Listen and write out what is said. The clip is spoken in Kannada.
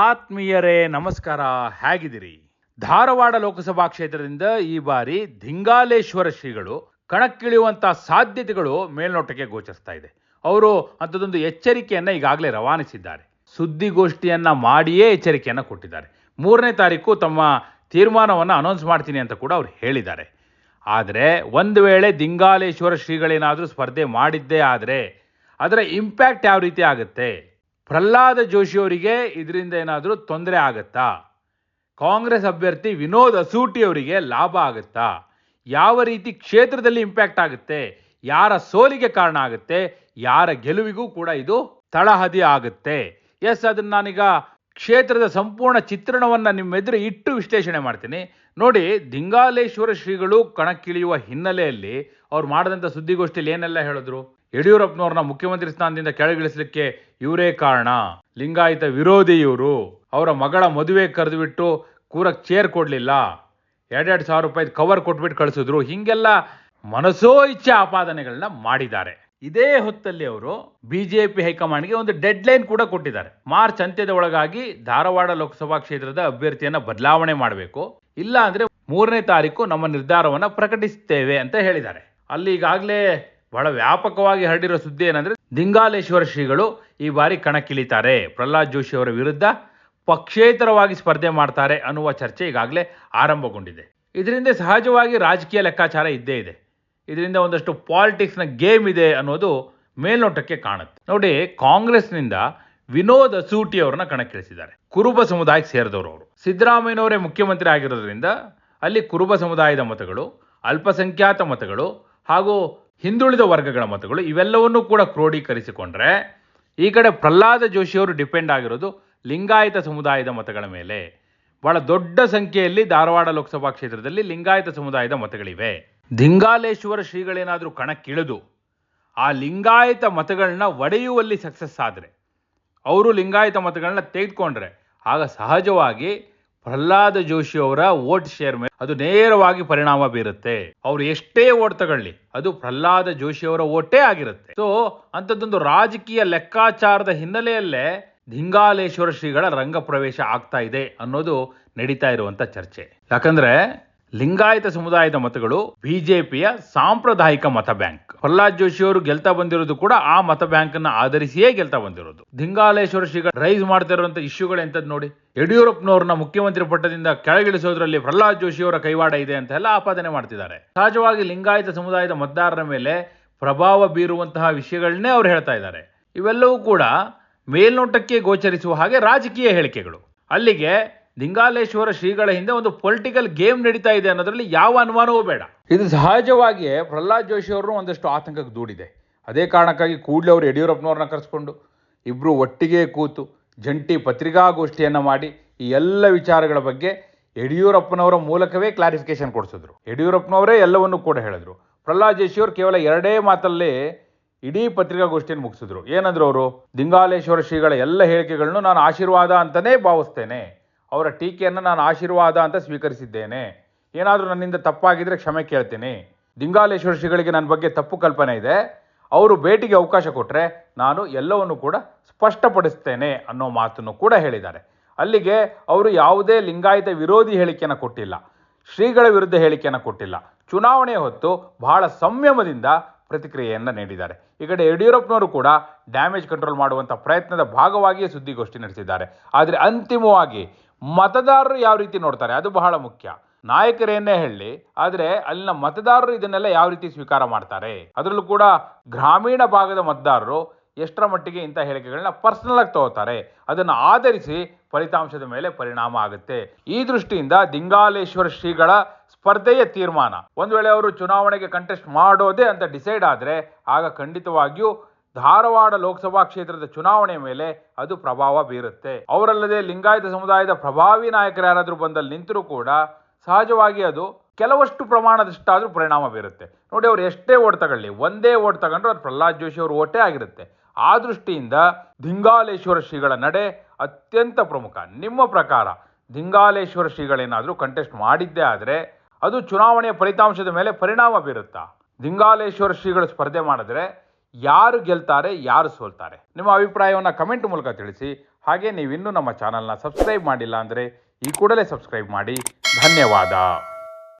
ಆತ್ಮೀಯರೇ, ನಮಸ್ಕಾರ. ಹೇಗಿದ್ದೀರಿ? ಧಾರವಾಡ ಲೋಕಸಭಾ ಕ್ಷೇತ್ರದಿಂದ ಈ ಬಾರಿ ಧಿಂಗಾಲೇಶ್ವರ ಶ್ರೀಗಳು ಕಣಕ್ಕಿಳಿಯುವಂತ ಸಾಧ್ಯತೆಗಳು ಮೇಲ್ನೋಟಕ್ಕೆ ಗೋಚರಿಸ್ತಾ ಇದೆ. ಅವರು ಅಂಥದ್ದೊಂದು ಎಚ್ಚರಿಕೆಯನ್ನ ಈಗಾಗಲೇ ರವಾನಿಸಿದ್ದಾರೆ. ಸುದ್ದಿಗೋಷ್ಠಿಯನ್ನ ಮಾಡಿಯೇ ಎಚ್ಚರಿಕೆಯನ್ನ ಕೊಟ್ಟಿದ್ದಾರೆ. ಮೂರನೇ ತಾರೀಕು ತಮ್ಮ ತೀರ್ಮಾನವನ್ನು ಅನೌನ್ಸ್ ಮಾಡ್ತೀನಿ ಅಂತ ಕೂಡ ಅವರು ಹೇಳಿದ್ದಾರೆ. ಆದರೆ ಒಂದು ವೇಳೆ ದಿಂಗಾಲೇಶ್ವರ ಶ್ರೀಗಳೇನಾದರೂ ಸ್ಪರ್ಧೆ ಮಾಡಿದ್ದೇ ಆದರೆ ಅದರ ಇಂಪ್ಯಾಕ್ಟ್ ಯಾವ ರೀತಿ ಆಗುತ್ತೆ? ಪ್ರಹ್ಲಾದ ಜೋಶಿ ಅವರಿಗೆ ಇದರಿಂದ ಏನಾದರೂ ತೊಂದರೆ ಆಗುತ್ತಾ? ಕಾಂಗ್ರೆಸ್ ಅಭ್ಯರ್ಥಿ ವಿನೋದ್ ಅಸೂಟಿ ಅವರಿಗೆ ಲಾಭ ಆಗುತ್ತಾ? ಯಾವ ರೀತಿ ಕ್ಷೇತ್ರದಲ್ಲಿ ಇಂಪ್ಯಾಕ್ಟ್ ಆಗುತ್ತೆ? ಯಾರ ಸೋಲಿಗೆ ಕಾರಣ ಆಗುತ್ತೆ? ಯಾರ ಗೆಲುವಿಗೂ ಕೂಡ ಇದು ತಳಹದಿ ಆಗುತ್ತೆ. ಎಸ್ ಅದನ್ನ ನಾನೀಗ ಕ್ಷೇತ್ರದ ಸಂಪೂರ್ಣ ಚಿತ್ರಣವನ್ನು ನಿಮ್ಮೆದುರು ಇಟ್ಟು ವಿಶ್ಲೇಷಣೆ ಮಾಡ್ತೀನಿ. ನೋಡಿ, ದಿಂಗಾಲೇಶ್ವರ ಶ್ರೀಗಳು ಕಣಕ್ಕಿಳಿಯುವ ಹಿನ್ನೆಲೆಯಲ್ಲಿ ಅವ್ರು ಮಾಡಿದಂಥ ಸುದ್ದಿಗೋಷ್ಠಿಯಲ್ಲಿ ಏನೆಲ್ಲ ಹೇಳಿದ್ರು? ಯಡಿಯೂರಪ್ಪನವ್ರನ್ನ ಮುಖ್ಯಮಂತ್ರಿ ಸ್ಥಾನದಿಂದ ಕೆಳಗಿಳಿಸಲಿಕ್ಕೆ ಇವರೇ ಕಾರಣ. ಲಿಂಗಾಯತ ವಿರೋಧಿ ಇವರು ಅವರ ಮಗಳ ಮದುವೆ ಕರೆದುಬಿಟ್ಟು ಕೂರಕ್ಕೆ ಚೇರ್ ಕೊಡಲಿಲ್ಲ. ಎರಡೆರಡು ಸಾವಿರ ರೂಪಾಯಿ ಕವರ್ ಕೊಟ್ಬಿಟ್ಟು ಕಳಿಸಿದ್ರು. ಹೀಗೆಲ್ಲ ಮನಸೋ ಇಚ್ಛೆ ಆಪಾದನೆಗಳನ್ನ ಮಾಡಿದ್ದಾರೆ. ಇದೇ ಹೊತ್ತಲ್ಲಿ ಅವರು ಬಿಜೆಪಿ ಹೈಕಮಾಂಡ್ಗೆ ಒಂದು ಡೆಡ್ ಲೈನ್ ಕೂಡ ಕೊಟ್ಟಿದ್ದಾರೆ. ಮಾರ್ಚ್ ಅಂತ್ಯದ ಒಳಗಾಗಿ ಧಾರವಾಡ ಲೋಕಸಭಾ ಕ್ಷೇತ್ರದ ಅಭ್ಯರ್ಥಿಯನ್ನ ಬದಲಾವಣೆ ಮಾಡಬೇಕು. ಇಲ್ಲ ಅಂದ್ರೆ ಮೂರನೇ ತಾರೀಕು ನಮ್ಮ ನಿರ್ಧಾರವನ್ನ ಪ್ರಕಟಿಸುತ್ತೇವೆ ಅಂತ ಹೇಳಿದ್ದಾರೆ. ಅಲ್ಲಿ ಈಗಾಗಲೇ ಬಹಳ ವ್ಯಾಪಕವಾಗಿ ಹರಡಿರುವ ಸುದ್ದಿ ಏನಂದ್ರೆ ದಿಂಗಾಲೇಶ್ವರ ಶ್ರೀಗಳು ಈ ಬಾರಿ ಕಣಕ್ಕಿಳಿತಾರೆ. ಪ್ರಹ್ಲಾದ್ ಜೋಶಿ ಅವರ ವಿರುದ್ಧ ಪಕ್ಷೇತರವಾಗಿ ಸ್ಪರ್ಧೆ ಮಾಡ್ತಾರೆ ಅನ್ನುವ ಚರ್ಚೆ ಈಗಾಗಲೇ ಆರಂಭಗೊಂಡಿದೆ. ಇದರಿಂದ ಸಹಜವಾಗಿ ರಾಜಕೀಯ ಲೆಕ್ಕಾಚಾರ ಇದ್ದೇ ಇದೆ. ಇದರಿಂದ ಒಂದಷ್ಟು ಪಾಲಿಟಿಕ್ಸ್ನ ಗೇಮ್ ಇದೆ ಅನ್ನೋದು ಮೇಲ್ನೋಟಕ್ಕೆ ಕಾಣುತ್ತೆ. ನೋಡಿ, ಕಾಂಗ್ರೆಸ್ನಿಂದ ವಿನೋದ್ ಅಸೂಟಿ ಅವರನ್ನ ಕಣಕ್ಕಿಳಿಸಿದ್ದಾರೆ. ಕುರುಬ ಸಮುದಾಯಕ್ಕೆ ಸೇರಿದವರು ಅವರು. ಸಿದ್ದರಾಮಯ್ಯನವರೇ ಮುಖ್ಯಮಂತ್ರಿ ಆಗಿರೋದ್ರಿಂದ ಅಲ್ಲಿ ಕುರುಬ ಸಮುದಾಯದ ಮತಗಳು, ಅಲ್ಪಸಂಖ್ಯಾತ ಮತಗಳು ಹಾಗೂ ಹಿಂದುಳಿದ ವರ್ಗಗಳ ಮತಗಳು ಇವೆಲ್ಲವನ್ನೂ ಕೂಡ ಕ್ರೋಢೀಕರಿಸಿಕೊಂಡ್ರೆ ಈ ಕಡೆ ಪ್ರಹ್ಲಾದ ಜೋಶಿಯವರು ಡಿಪೆಂಡ್ ಆಗಿರೋದು ಲಿಂಗಾಯತ ಸಮುದಾಯದ ಮತಗಳ ಮೇಲೆ. ಬಹಳ ದೊಡ್ಡ ಸಂಖ್ಯೆಯಲ್ಲಿ ಧಾರವಾಡ ಲೋಕಸಭಾ ಕ್ಷೇತ್ರದಲ್ಲಿ ಲಿಂಗಾಯತ ಸಮುದಾಯದ ಮತಗಳಿವೆ. ದಿಂಗಾಲೇಶ್ವರ ಶ್ರೀಗಳೇನಾದರೂ ಕಣಕ್ಕಿಳಿದು ಆ ಲಿಂಗಾಯತ ಮತಗಳನ್ನ ಒಡೆಯುವಲ್ಲಿ ಸಕ್ಸಸ್ ಆದರೆ, ಅವರು ಲಿಂಗಾಯತ ಮತಗಳನ್ನ ತೆಗೆದುಕೊಂಡ್ರೆ, ಆಗ ಸಹಜವಾಗಿ ಪ್ರಹ್ಲಾದ ಜೋಶಿ ಅವರ ವೋಟ್ ಶೇರ್ ಮೇಲೆ ಅದು ನೇರವಾಗಿ ಪರಿಣಾಮ ಬೀರುತ್ತೆ. ಅವ್ರು ಎಷ್ಟೇ ಓಟ್ ತಗೊಳ್ಳಿ, ಅದು ಪ್ರಹ್ಲಾದ ಜೋಶಿ ಅವರ ಓಟೇ ಆಗಿರುತ್ತೆ. ಸೊ ಅಂಥದ್ದೊಂದು ರಾಜಕೀಯ ಲೆಕ್ಕಾಚಾರದ ಹಿನ್ನೆಲೆಯಲ್ಲೇ ದಿಂಗಾಲೇಶ್ವರ ಶ್ರೀಗಳ ರಂಗ ಪ್ರವೇಶ ಆಗ್ತಾ ಇದೆ ಅನ್ನೋದು ನಡೀತಾ ಇರುವಂತ ಚರ್ಚೆ. ಯಾಕಂದ್ರೆ ಲಿಂಗಾಯತ ಸಮುದಾಯದ ಮತಗಳು ಬಿಜೆಪಿಯ ಸಾಂಪ್ರದಾಯಿಕ ಮತ ಬ್ಯಾಂಕ್. ಪ್ರಹ್ಲಾದ್ ಜೋಶಿ ಅವರು ಗೆಲ್ತಾ ಬಂದಿರೋದು ಕೂಡ ಆ ಮತ ಬ್ಯಾಂಕ್ ಅನ್ನ ಆಧರಿಸಿಯೇ ಗೆಲ್ತಾ ಬಂದಿರೋದು. ದಿಂಗಾಲೇಶ್ವರ ಶ್ರೀಗಳು ರೈಸ್ ಮಾಡ್ತಾ ಇರುವಂತ ಇಶ್ಯೂಗಳು ಎಂತದ್ ನೋಡಿ? ಯಡಿಯೂರಪ್ಪನವ್ರನ್ನ ಮುಖ್ಯಮಂತ್ರಿ ಪಟ್ಟದಿಂದ ಕೆಳಗಿಳಿಸೋದ್ರಲ್ಲಿ ಪ್ರಹ್ಲಾದ್ ಜೋಶಿ ಅವರ ಕೈವಾಡ ಇದೆ ಅಂತ ಎಲ್ಲ ಆಪಾದನೆ ಮಾಡ್ತಿದ್ದಾರೆ. ಸಹಜವಾಗಿ ಲಿಂಗಾಯತ ಸಮುದಾಯದ ಮತದಾರರ ಮೇಲೆ ಪ್ರಭಾವ ಬೀರುವಂತಹ ವಿಷಯಗಳನ್ನೇ ಅವ್ರು ಹೇಳ್ತಾ ಇದ್ದಾರೆ. ಇವೆಲ್ಲವೂ ಕೂಡ ಮೇಲ್ನೋಟಕ್ಕೆ ಗೋಚರಿಸುವ ಹಾಗೆ ರಾಜಕೀಯ ಹೇಳಿಕೆಗಳು. ಅಲ್ಲಿಗೆ ಲಿಂಗಾಲೇಶ್ವರ ಶ್ರೀಗಳ ಹಿಂದೆ ಒಂದು ಪೊಲಿಟಿಕಲ್ ಗೇಮ್ ನಡೀತಾ ಇದೆ ಅನ್ನೋದರಲ್ಲಿ ಯಾವ ಅನುಮಾನವೂ ಬೇಡ. ಇದು ಸಹಜವಾಗಿಯೇ ಪ್ರಹ್ಲಾದ್ ಜೋಶಿ ಅವರು ಒಂದಷ್ಟು ಆತಂಕಕ್ಕೆ ದೂಡಿದೆ. ಅದೇ ಕಾರಣಕ್ಕಾಗಿ ಕೂಡಲೇ ಅವರು ಯಡಿಯೂರಪ್ಪನವ್ರನ್ನ ಕರೆಸ್ಕೊಂಡು ಇಬ್ಬರು ಒಟ್ಟಿಗೆ ಕೂತು ಜಂಟಿ ಪತ್ರಿಕಾಗೋಷ್ಠಿಯನ್ನು ಮಾಡಿ ಈ ಎಲ್ಲ ವಿಚಾರಗಳ ಬಗ್ಗೆ ಯಡಿಯೂರಪ್ಪನವರ ಮೂಲಕವೇ ಕ್ಲಾರಿಫಿಕೇಶನ್ ಕೊಡಿಸಿದ್ರು. ಯಡಿಯೂರಪ್ಪನವರೇ ಎಲ್ಲವನ್ನೂ ಕೂಡ ಹೇಳಿದ್ರು. ಪ್ರಹ್ಲಾದ್ ಜೋಶಿ ಅವರು ಕೇವಲ ಎರಡೇ ಮಾತಲ್ಲಿ ಇಡೀ ಪತ್ರಿಕಾಗೋಷ್ಠಿಯನ್ನು ಮುಗಿಸಿದ್ರು. ಏನಂದ್ರು ಅವರು? ದಿಂಗಾಲೇಶ್ವರ ಶ್ರೀಗಳ ಎಲ್ಲ ಹೇಳಿಕೆಗಳನ್ನು ನಾನು ಆಶೀರ್ವಾದ ಅಂತಲೇ ಭಾವಿಸ್ತೇನೆ. ಅವರ ಟೀಕೆಯನ್ನು ನಾನು ಆಶೀರ್ವಾದ ಅಂತ ಸ್ವೀಕರಿಸಿದ್ದೇನೆ. ಏನಾದರೂ ನನ್ನಿಂದ ತಪ್ಪಾಗಿದ್ದರೆ ಕ್ಷಮೆ ಕೇಳ್ತೀನಿ. ದಿಂಗಾಲೇಶ್ವರ ಶ್ರೀಗಳಿಗೆ ನನ್ನ ಬಗ್ಗೆ ತಪ್ಪು ಕಲ್ಪನೆ ಇದೆ. ಅವರು ಭೇಟಿಗೆ ಅವಕಾಶ ಕೊಟ್ಟರೆ ನಾನು ಎಲ್ಲವನ್ನು ಕೂಡ ಸ್ಪಷ್ಟಪಡಿಸ್ತೇನೆ ಅನ್ನೋ ಮಾತನ್ನು ಕೂಡ ಹೇಳಿದ್ದಾರೆ. ಅಲ್ಲಿಗೆ ಅವರು ಯಾವುದೇ ಲಿಂಗಾಯತ ವಿರೋಧಿ ಹೇಳಿಕೆಯನ್ನು ಕೊಟ್ಟಿಲ್ಲ. ಶ್ರೀಗಳ ವಿರುದ್ಧ ಹೇಳಿಕೆಯನ್ನು ಕೊಟ್ಟಿಲ್ಲ. ಚುನಾವಣೆ ಹೊತ್ತು ಬಹಳ ಸಂಯಮದಿಂದ ಪ್ರತಿಕ್ರಿಯೆಯನ್ನು ನೀಡಿದ್ದಾರೆ. ಈ ಕಡೆ ಯಡಿಯೂರಪ್ಪನವರು ಕೂಡ ಡ್ಯಾಮೇಜ್ ಕಂಟ್ರೋಲ್ ಮಾಡುವಂಥ ಪ್ರಯತ್ನದ ಭಾಗವಾಗಿಯೇ ಸುದ್ದಿಗೋಷ್ಠಿ ನಡೆಸಿದ್ದಾರೆ. ಆದರೆ ಅಂತಿಮವಾಗಿ ಮತದಾರರು ಯಾವ ರೀತಿ ನೋಡ್ತಾರೆ? ಅದು ಬಹಳ ಮುಖ್ಯ. ನಾಯಕರೇನೇ ಹೇಳಿ, ಆದರೆ ಅಲ್ಲಿನ ಮತದಾರರು ಇದನ್ನೆಲ್ಲ ಯಾವ ರೀತಿ ಸ್ವೀಕಾರ ಮಾಡ್ತಾರೆ? ಅದರಲ್ಲೂ ಕೂಡ ಗ್ರಾಮೀಣ ಭಾಗದ ಮತದಾರರು ಎಷ್ಟರ ಮಟ್ಟಿಗೆ ಇಂಥ ಹೇಳಿಕೆಗಳನ್ನ ಪರ್ಸನಲ್ ಆಗಿ ತಗೋತಾರೆ? ಅದನ್ನು ಆಧರಿಸಿ ಫಲಿತಾಂಶದ ಮೇಲೆ ಪರಿಣಾಮ ಆಗುತ್ತೆ. ಈ ದೃಷ್ಟಿಯಿಂದ ದಿಂಗಾಲೇಶ್ವರ ಶ್ರೀಗಳ ಸ್ಪರ್ಧೆಯ ತೀರ್ಮಾನ. ಒಂದು ವೇಳೆ ಅವರು ಚುನಾವಣೆಗೆ ಕಂಟೆಸ್ಟ್ ಮಾಡೋದೇ ಅಂತ ಡಿಸೈಡ್ ಆದರೆ, ಆಗ ಖಂಡಿತವಾಗಿಯೂ ಧಾರವಾಡ ಲೋಕಸಭಾ ಕ್ಷೇತ್ರದ ಚುನಾವಣೆ ಮೇಲೆ ಅದು ಪ್ರಭಾವ ಬೀರುತ್ತೆ. ಅವರಲ್ಲದೆ ಲಿಂಗಾಯತ ಸಮುದಾಯದ ಪ್ರಭಾವಿ ನಾಯಕರು ಯಾರಾದರೂ ಬಂದಲ್ಲಿ ನಿಂತರೂ ಕೂಡ ಸಹಜವಾಗಿ ಅದು ಕೆಲವಷ್ಟು ಪ್ರಮಾಣದಷ್ಟಾದರೂ ಪರಿಣಾಮ ಬೀರುತ್ತೆ. ನೋಡಿ ಅವ್ರು ಎಷ್ಟೇ ಓಟ್ ತಗೊಳ್ಳಿ, ಒಂದೇ ಓಟ್ ತಗೊಂಡ್ರು ಅದು ಪ್ರಹ್ಲಾದ್ ಜೋಶಿ ಅವ್ರ ಓಟೇ ಆಗಿರುತ್ತೆ. ಆ ದೃಷ್ಟಿಯಿಂದ ದಿಂಗಾಲೇಶ್ವರ ಶ್ರೀಗಳ ನಡೆ ಅತ್ಯಂತ ಪ್ರಮುಖ. ನಿಮ್ಮ ಪ್ರಕಾರ ದಿಂಗಾಲೇಶ್ವರ ಶ್ರೀಗಳೇನಾದರೂ ಕಂಟೆಸ್ಟ್ ಮಾಡಿದ್ದೇ ಆದರೆ ಅದು ಚುನಾವಣೆಯ ಫಲಿತಾಂಶದ ಮೇಲೆ ಪರಿಣಾಮ ಬೀರುತ್ತಾ? ದಿಂಗಾಲೇಶ್ವರ ಶ್ರೀಗಳು ಸ್ಪರ್ಧೆ ಮಾಡಿದ್ರೆ ಯಾರು ಗೆಲ್ತಾರೆ, ಯಾರು ಸೋಲ್ತಾರೆ? ನಿಮ್ಮ ಅಭಿಪ್ರಾಯವನ್ನು ಕಮೆಂಟ್ ಮೂಲಕ ತಿಳಿಸಿ. ಹಾಗೆ ನೀವಿನ್ನೂ ನಮ್ಮ ಚಾನಲ್ನ ಸಬ್ಸ್ಕ್ರೈಬ್ ಮಾಡಿಲ್ಲ ಅಂದರೆ ಈ ಕೂಡಲೇ ಸಬ್ಸ್ಕ್ರೈಬ್ ಮಾಡಿ. ಧನ್ಯವಾದ.